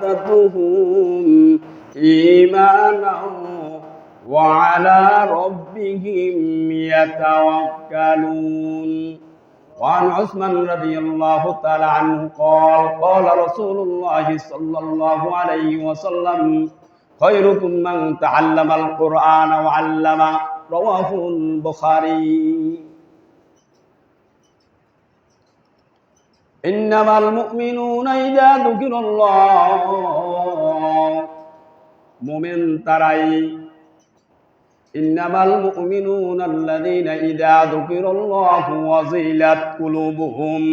زادتهم إيمانا وعلى ربهم يتوكلون. وعن عثمان رضي الله تعالى عنه قال قال رسول الله صلى الله عليه وسلم خيركم من تعلم القرآن وعلم رواه البخاري. إنما المؤمنون إذا ذكر الله মুমিন তারাই ইন্নামাল মুমিনুন আল্লাযীনা ইযা যুকিরাল্লাহু ওয়াজিলাত কুলুবুহুম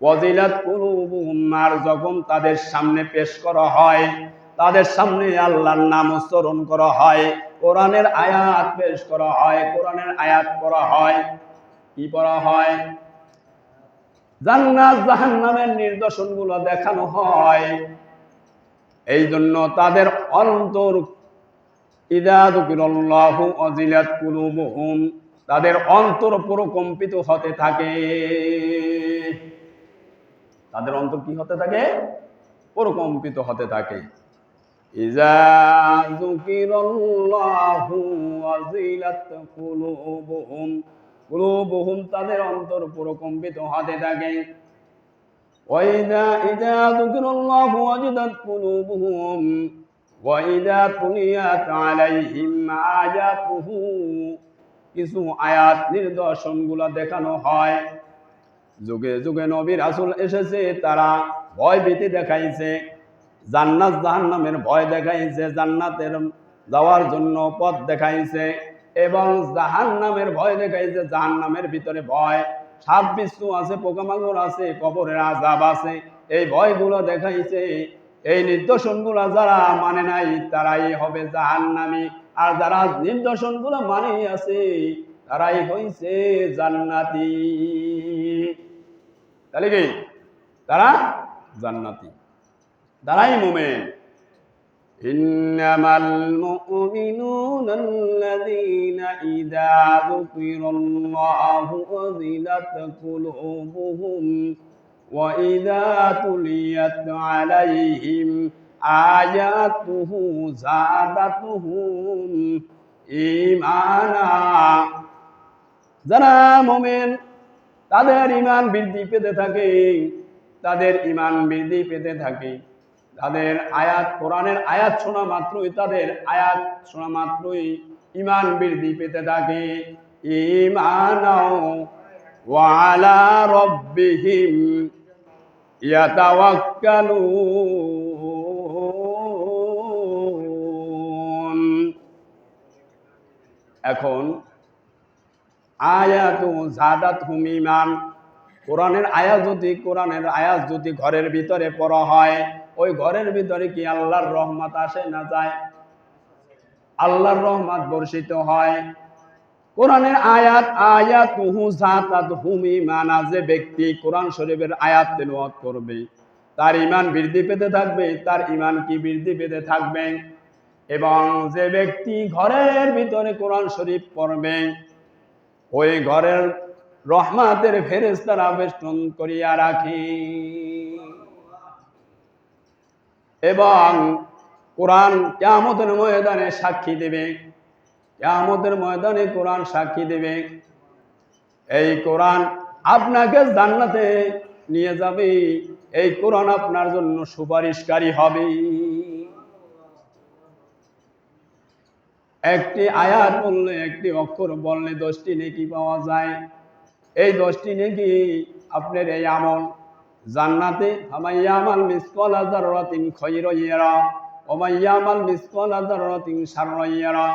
ওয়াজিলাত কুলুবুহুম আর যখন তাদের সামনে পেশ করা হয় তাদের সামনে আল্লাহর নাম উচ্চারণ করা হয় কোরআনের আয়াত পেশ করা হয় কোরআনের আয়াত পড়া হয় কি পড়া হয় জান্নাত জাহান্নামের নির্দেশনগুলো দেখানো হয়। এই জন্য তাদের অন্তর অজিলাত তাদের অন্তর প্রকম্পিত হতে থাকে। তাদের অন্তর কি হতে থাকে? প্রকম্পিত হতে থাকে। ইজা যুকিরাল্লাহু ওয়াজিলাত কুলুবুহুম কুলুবুহুম তাদের অন্তর প্রকম্পিত হতে থাকে وإذا إذا ذكر الله وجدت قلوبهم وإذا تليت عليهم آياته কিছু আয়াত নিদর্শনগুলো দেখানো হয় যুগে যুগে নবী রাসূল এসেছে তারা ভয় ভীতি দেখাইছে জান্নাত জাহান্নামের ভয় দেখাইছে জান্নাতের যাওয়ার জন্য পথ দেখাইছে এবং জাহান্নামের ভয় দেখাইছে জাহান নামের ভিতরে ভয়। সাপ বিচ্ছু আছে, পোকামাকড় আছে, কবরের আজাব আছে। এই ভয়গুলো দেখাইছে। এই নির্দেশনগুলো যারা মানে নাই, তারাই হবে জাহান্নামী। আর যারা নির্দেশনগুলো মানে আছে, তারাই হইছে জান্নাতি। তাহলে কি? তারা জান্নাতি। তারাই মোমেন। إنما المؤمنون الذين إذا ذكر الله وزلت قلوبهم وإذا تليت عليهم آياته زادتهم إيمانا যারা মোমেন তাদের ইমান বৃদ্ধি পেতে থাকে তাদের ইমান বৃদ্ধি পেতে থাকে তাদের আয়াত, কোরআনের আয়াত শোনা মাত্রই, তাদের আয়াত শোনা মাত্রই ইমান বৃদ্ধি পেতে থাকে। ইমানাও ওয়ালা এখন আয়াত জাদাত হুম ইমান কোরআনের আয়াত যদি, কোরআনের আয়াত যদি ঘরের ভিতরে পড়া হয় ওই ঘরের ভিতরে কি আল্লাহর রহমত আসে না যায়? আল্লাহর রহমত বর্ষিত হয়। কোরআনের আয়াত আয়াত জাতাত হুমি মানা, যে ব্যক্তি কোরআন শরীফের আয়াত তেলাওয়াত করবে, তার ইমান বৃদ্ধি পেতে থাকবে, তার ইমান কি বৃদ্ধি পেতে থাকবে? এবং যে ব্যক্তি ঘরের ভিতরে কোরআন শরীফ পড়বে, ওই ঘরের রহমাতের ফেরেস্তারা বেষ্টন করিয়া রাখে। এবং কোরআন কেমতের ময়দানে সাক্ষী দেবে। কেমতের ময়দানে কোরআন সাক্ষী দেবে। এই কোরআন আপনাকে জান্নাতে নিয়ে যাবে। এই কোরআন আপনার জন্য সুপারিশকারী হবে। একটি আয়াত বললে, একটি অক্ষর বললে দশটি নেকি পাওয়া যায়। এই দশটি নেকি আপনার এই আমল জান্নাতে আমাইয়ামাল মিসকল হাজার রতিন খৈরইয়ারা ওমাইয়ামাল মিসকল হাজার রতিন সারইয়ারা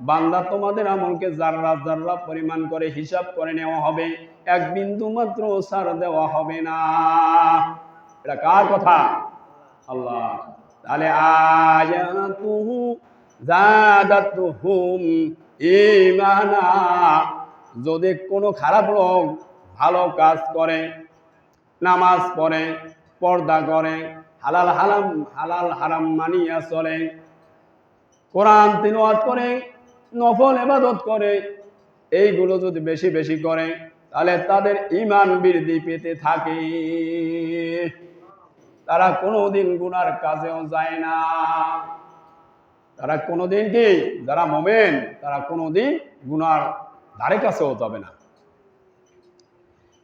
বান্দা তোমাদের আমলকে জাররা জাররা পরিমাণ করে হিসাব করে নেওয়া হবে, এক বিন্দু মাত্র সার দেওয়া হবে না। এটা কার কথা? আল্লাহ। তাহলে আয়াতুহু জাদাতুহুম ইমানা যদি কোনো খারাপ লোক ভালো কাজ করে নামাজ পড়ে, পর্দা করে, হালাল হালাম, হালাল হারাম মানিয়া চলে। কোরআন তিলওয়াত করে, নফল এবাদত করে, এইগুলো যদি বেশি বেশি করে, তাহলে তাদের ইমান বৃদ্ধি পেতে থাকে। তারা কোনোদিন গুনার কাজেও যায় না। তারা কোনোদিন কি, যারা মোমেন, তারা কোনোদিন গুনার ধারে কাছেও যাবে না।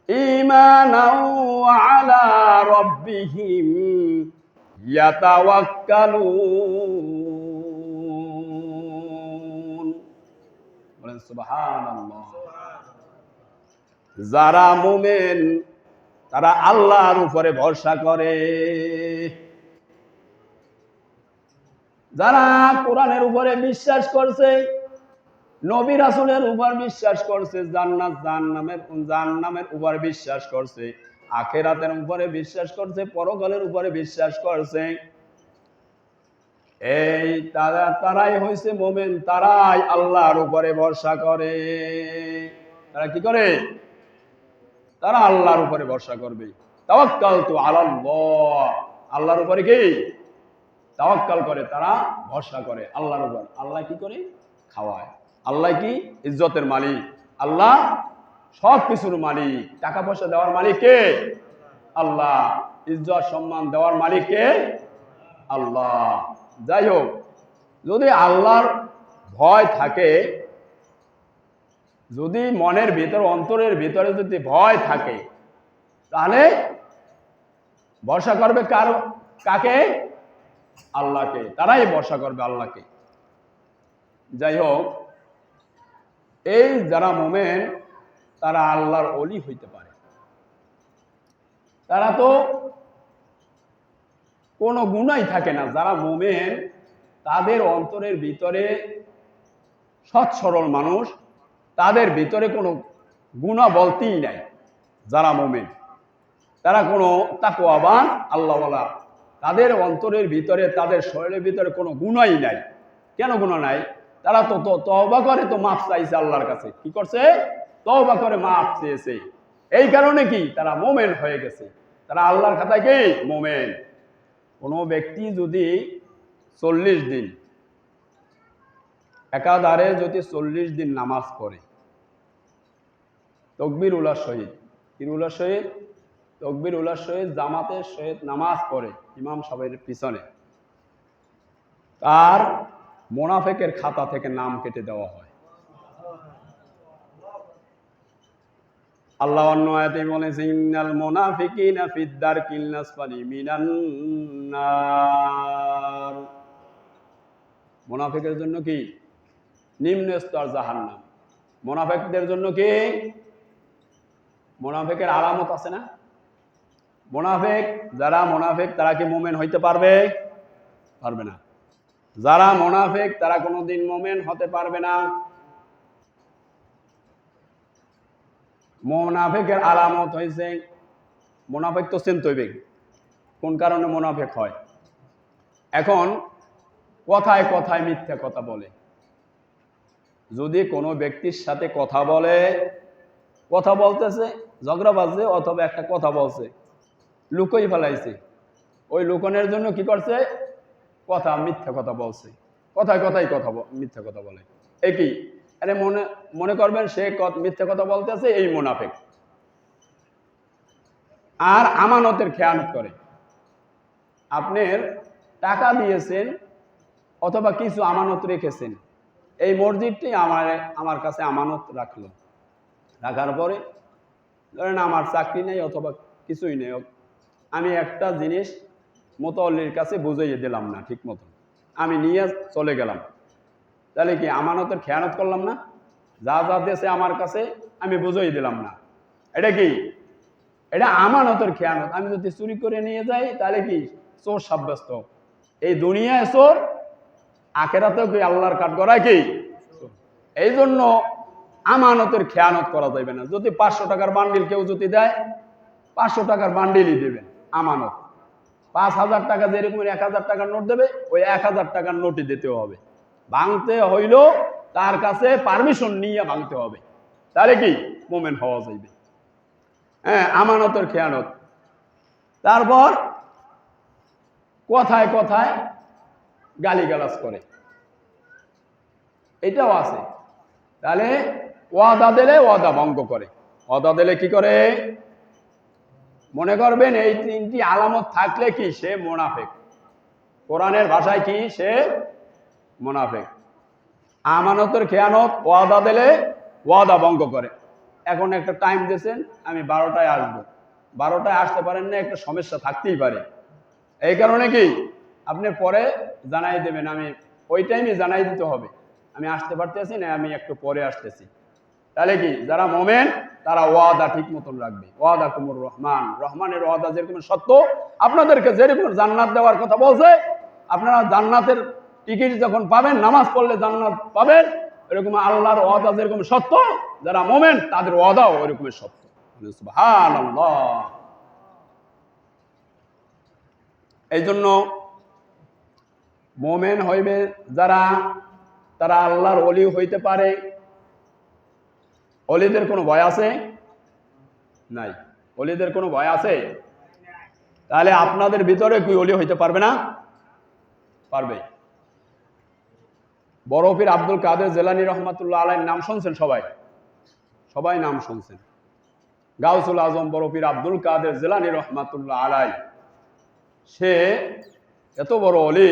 ঈমানাও আলা রাব্বিহিম ইয়াতাওয়াক্কালুন। বলেন, সুবহানাল্লাহ। যারা মুমিন, তারা আল্লাহর উপরে ভরসা করে। যারা কোরআনের উপরে বিশ্বাস করছে নবী রাসূলের উপর বিশ্বাস করছে, জান্নাত জাহান্নামের জাহান্নামের উপর বিশ্বাস করছে। আখেরাতের উপরে বিশ্বাস করছে, পরকালের উপরে বিশ্বাস করছে। এই তারা, তারাই হয়েছে মোমেন, তারাই আল্লাহর উপরে ভরসা করে। তারা কি করে? তারা আল্লাহর উপরে ভরসা করবে। তাওয়াক্কাল তো আল্লাহ আল্লাহর উপরে কি? তাওয়াক্কাল করে, তারা ভরসা করে আল্লাহর উপর। আল্লাহ কি করে? খাওয়ায়। আল্লাহ কি? ইজ্জতের মালিক। আল্লাহ সব কিছুর মালিক। টাকা পয়সা দেওয়ার মালিক কে? আল্লাহ। ইজ্জত, সম্মান দেওয়ার মালিক কে? আল্লাহ। যাই হোক, যদি আল্লাহর ভয় থাকে, যদি মনের ভিতর, অন্তরের ভিতরে যদি ভয় থাকে, তাহলে ভরসা করবে কার, কাকে? আল্লাহকে। তারাই ভরসা করবে আল্লাহকে। যাই হোক এই যারা মোমেন, তারা আল্লাহর অলি হইতে পারে। তারা তো কোনো গুণাই থাকে না। যারা মোমেন, তাদের অন্তরের ভিতরে সৎ সরল মানুষ, তাদের ভিতরে কোনো গুণা বলতেই নাই যারা মোমেন। তারা কোনো তাকোয়াবান আল্লাহওয়ালা। তাদের অন্তরের ভিতরে, তাদের শরীরের ভিতরে কোনো গুণাই নাই। কেন গুণা নাই? তারা তো তো তহবা করে, তো মাফ চাইছে আল্লাহর কাছে। কি করছে? তহবা করে মাফ চেয়েছে। এই কারণে কি? তারা মোমেন হয়ে গেছে। তারা আল্লাহর খাতায় কি? মোমেন। কোনো ব্যক্তি যদি চল্লিশ দিন একাধারে যদি চল্লিশ দিন নামাজ পড়ে, তকবির উল্লাহ শহীদ কির উল্লাহ শহীদ তকবির উল্লাহ শহীদ জামাতের শহীদ নামাজ পড়ে ইমাম সাহেবের পিছনে। তার মোনাফেকের খাতা থেকে নাম কেটে দেওয়া হয়। আল্লাহ অন্য আয়াতে বলেছে, ইন্নাল মুনাফিকিনা ফিদ দারকিল নাসফালি মিনান নার। মুনাফিকের জন্য কি? নিম্ন স্তর জাহান্নাম। মুনাফিকদের জন্য কি? মুনাফিকের আলামত আছে না? মোনাফেক, যারা মোনাফেক, তারা কি মোমেন হইতে পারবে? পারবে না। যারা মোনাফেক, তারা কোনোদিন মোমেন হতে পারবে না। মোনাফেকের আলামত হয়েছে মোনাফেক তো চিন্তইবে কোন কারণে মোনাফেক হয়? এখন কথায় কথায় মিথ্যা কথা বলে। যদি কোনো ব্যক্তির সাথে কথা বলে, কথা বলতেছে, ঝগড়া বাজছে অথবা একটা কথা বলছে, লুকোই ফেলাইছে, ওই লুকনের জন্য কি করছে? কথা মিথ্যা কথা বলছে। কথায় কথাই কথা মিথ্যা কথা বলে। একই আরে মনে মনে করবেন সে মিথ্যা কথা বলতেছে, এই মুনাফেক। আর আমানতের খেয়ানত করে। আপনার টাকা দিয়েছেন অথবা কিছু আমানত রেখেছেন। এই মসজিদটি আমার আমার কাছে আমানত রাখল। রাখার পরে ধরেন আমার চাকরি নেই অথবা কিছুই নেই। আমি একটা জিনিস মোতল্লির কাছে বুঝাইয়ে দিলাম না ঠিক মতো আমি নিয়ে চলে গেলাম। তাহলে কি আমানতের খেয়ানত করলাম না? যা যা দেশে আমার কাছে, আমি বুঝাই দিলাম না। এটা কি? এটা আমানতের খেয়ানত। আমি যদি চুরি করে নিয়ে যাই, তাহলে কি? চোর সাব্যস্ত। এই দুনিয়ায় চোর, আখেরাতেও কি আল্লাহর কাঠ করায় কি? এই জন্য আমানতের খেয়ানত করা যাবে না। যদি পাঁচশো টাকার বান্ডিল কেউ যদি দেয়, পাঁচশো টাকার বান্ডিলই দেবেন আমানত। পাঁচ হাজার টাকা যেরকম এক হাজার টাকার নোট দেবে, ওই এক হাজার টাকার নোটই দিতে হবে। ভাঙতে হইল তার কাছে পারমিশন নিয়ে ভাঙতে হবে। তাহলে কি? মোমেন্ট হওয়া যাইবে। হ্যাঁ আমানতের খেয়ানত। তারপর কথায় কথায় গালিগালাজ করে। এটাও আছে। তাহলে ওয়াদা দিলে ওয়াদা ভঙ্গ করে। ওয়াদা দিলে কি করে? মনে করবেন এই তিনটি আলামত থাকলে কি সে মোনাফেক? কোরআনের ভাষায় কি সে মোনাফেক? আমানতের খেয়ানত, ওয়াদা দিলে ওয়াদা ভঙ্গ করে। এখন একটা টাইম দিয়েছেন, আমি বারোটায় আসব। বারোটায় আসতে পারেন না, একটা সমস্যা থাকতেই পারে। এই কারণে কি? আপনি পরে জানাই দেবেন, আমি ওই টাইমে জানাই দিতে হবে। আমি আসতে পারতেছি না, আমি একটু পরে আসতেছি। তাহলে কি? যারা মোমেন, তারা ওয়াদা ঠিক মতন রাখবে। ওয়াদা কুমুর রহমান। রহমানের ওয়াদা যেরকম সত্য, আপনাদেরকে যেরকম জান্নাত দেওয়ার কথা বলছে, আপনারা জান্নাতের টিকিট যখন পাবেন, নামাজ পড়লে জান্নাত পাবেন, এরকম আল্লাহর ওয়াদা যেরকম সত্য, যারা মোমেন, তাদের ওয়াদাও ওইরকমের সত্য। এই জন্য মোমেন হইবে যারা, তারা আল্লাহর অলি হইতে পারে অলিদের কোনো ভয় আছে? নাই। অলিদের কোনো ভয় আছে? তাহলে আপনাদের ভিতরে কি অলি হইতে পারবে না? পারবে। বরফির আব্দুল কাদের জেলানি রহমাতুল্লাহ আলাই নাম শুনছেন সবাই? সবাই নাম শুনছেন। গাউসুল আজম বরফির আব্দুল কাদের জেলানি রহমাতুল্লাহ আলাই সে এত বড় অলি,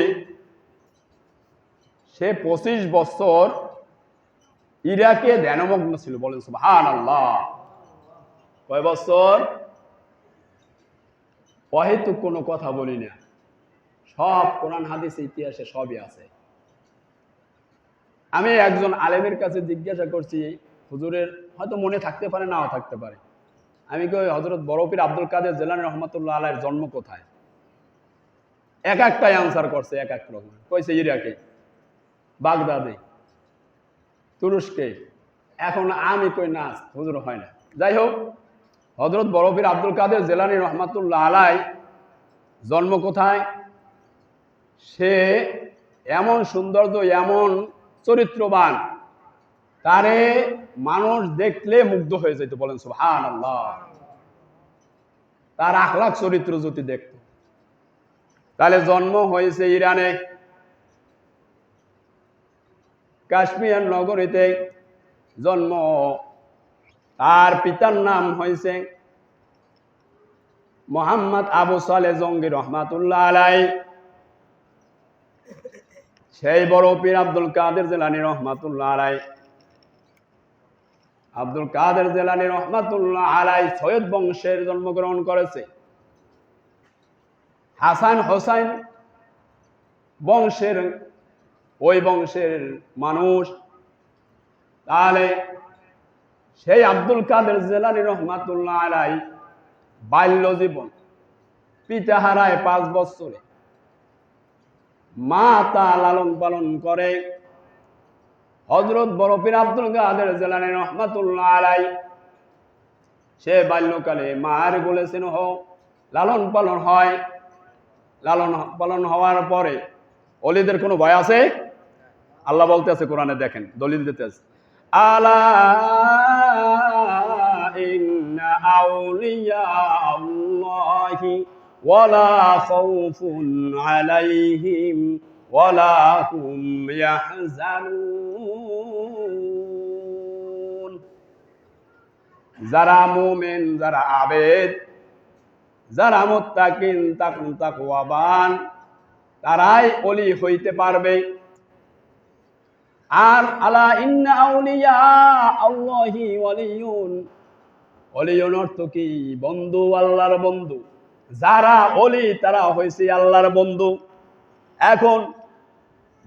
সে পঁচিশ বছর ইরাকে ধ্যানমগ্ন ছিল, বলেন সুবহান আল্লাহ কয় বছর? অহেতু কোনো কথা বলি না। সব কোরআন, হাদিস, ইতিহাসে সবই আছে। আমি একজন আলেমের কাছে জিজ্ঞাসা করছি, হুজুরের হয়তো মনে থাকতে পারে, নাও থাকতে পারে। আমি কই হজরত বরফির আব্দুল কাদের জেলানি রহমতুল্লাহ আলাইয়ের জন্ম কোথায়? এক একটাই আনসার করছে, এক এক রকম কইছে ইরাকে, বাগদাদে। তুরস্কে। এখন আমি কই না, হুজুর হয় না। যাই হোক হজরত বরফির আব্দুল কাদের জেলানি রহমাতুল্লাহ আলাই জন্ম কোথায়? সে এমন সৌন্দর্য, এমন চরিত্রবান, তারে মানুষ দেখলে মুগ্ধ হয়ে যেত বলেন সুহান আল্লাহ তার আখলাখ চরিত্র যদি দেখত। তাহলে জন্ম হয়েছে ইরানে। কাশ্মীর নগরীতে জন্ম। তার পিতার নাম হয়েছে মোহাম্মদ আবু সালে জঙ্গি রহমাতুল্লাহ আলাই সেই বড় পীর আব্দুল কাদের জেলানি রহমাতুল্লাহ আলাই আব্দুল কাদের জেলানি রহমাতুল্লাহ আলাই সৈয়দ বংশের জন্মগ্রহণ করেছে। হাসান হোসাইন বংশের ওই বংশের মানুষ। তাহলে সেই আব্দুল কাদের জেলানি রহমাতুল্লাহ আলাই বাল্য জীবন পিতা হারায় পাঁচ বছরে মা তা লালন পালন করে। হজরত বরফির আব্দুল কাদের জেলানি রহমাতুল্লাহ আলাই সে বাল্যকালে মার বলেছেন হ লালন পালন হয়। লালন পালন হওয়ার পরে অলিদের কোনো ভয় আছে? আল্লাহ বলতে আছে, কোরআনে দেখেন, দলিল দিতে আছে। আলা আউলিয়া আলাইহিম যারা মুমিন, যারা আবেদ, যারা মুত্তাকিন, তাকুন তাকওয়াবান তারাই অলি হইতে পারবে। আর আলা ইন্না আউলিয়া আল্লাহি ওয়ালিয়ুন। ওলিয়ুন অর্থ কি? বন্ধু, আল্লাহর বন্ধু। যারা অলি তারা হয়েছে আল্লাহর বন্ধু। এখন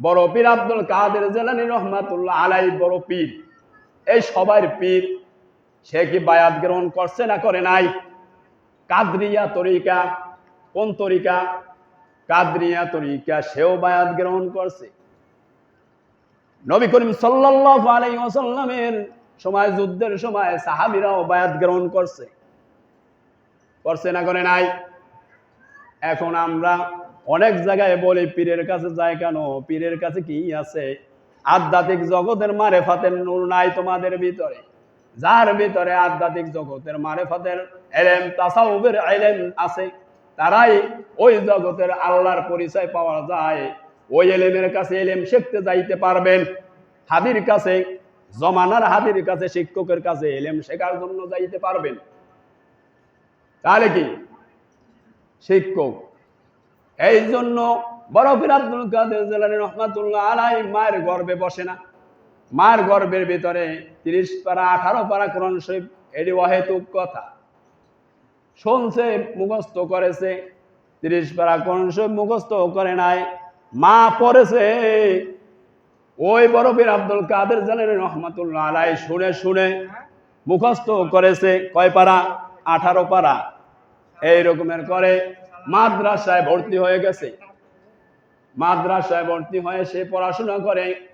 বড় পীর আব্দুল কাদের জেলানি রহমাতুল্লাহ আলাই বড় পীর। এই সবার পীর, সে কি বায়াত গ্রহণ করছে না করে নাই? কাদরিয়া তরিকা, কোন তরিকা? কাদরিয়া তরিকা, সেও বায়াত গ্রহণ করছে। নবী করিম সাল্লাল্লাহু আলাইহি ওয়াসাল্লামের সময় যুদ্ধের সময় সাহাবীরাও বায়াত গ্রহণ করছে। করছে না, করে নাই? এখন আমরা অনেক জায়গায় বলি, পীরের কাছে যায় কেন? পীরের কাছে কি আছে? আধ্যাত্মিক জগতের মারেফাতের নূর নাই তোমাদের ভিতরে। যার ভিতরে আধ্যাত্মিক জগতের মারেফাতের এলেম তাসাউবের এলেম আছে, তারাই ওই জগতের আল্লাহর পরিচয় পাওয়া যায়। ওই এলেমের কাছে এলেম শিখতে যাইতে পারবেন। হাদির কাছে, জমানার হাদির কাছে, শিক্ষকের কাছে এলেম শেখার জন্য যাইতে পারবেন। তাহলে কি? শিক্ষক। এই জন্য বরফির আব্দুল কাদের জেলানি রহমাতুল্লাহ আলাই মায়ের গর্বে বসে না। মায়ের গর্বের ভিতরে তিরিশ পারা, আঠারো পারা কোরআন শরীফ, এটি অহেতুক কথা। শুনছে, মুখস্থ করেছে, তিরিশ পারা কোরআন শরীফ মুখস্থ করে নাই। মা পড়েছে। ওই বরফের আব্দুল কাদের জেলানি রহমাতুল্লাহ আলাই শুনে শুনে মুখস্থ করেছে। কয় পারা? আঠারো পারা। এই রকমের করে মাদ্রাসায় ভর্তি হয়ে গেছে। মাদ্রাসায় ভর্তি হয়ে সে পড়াশোনা করে।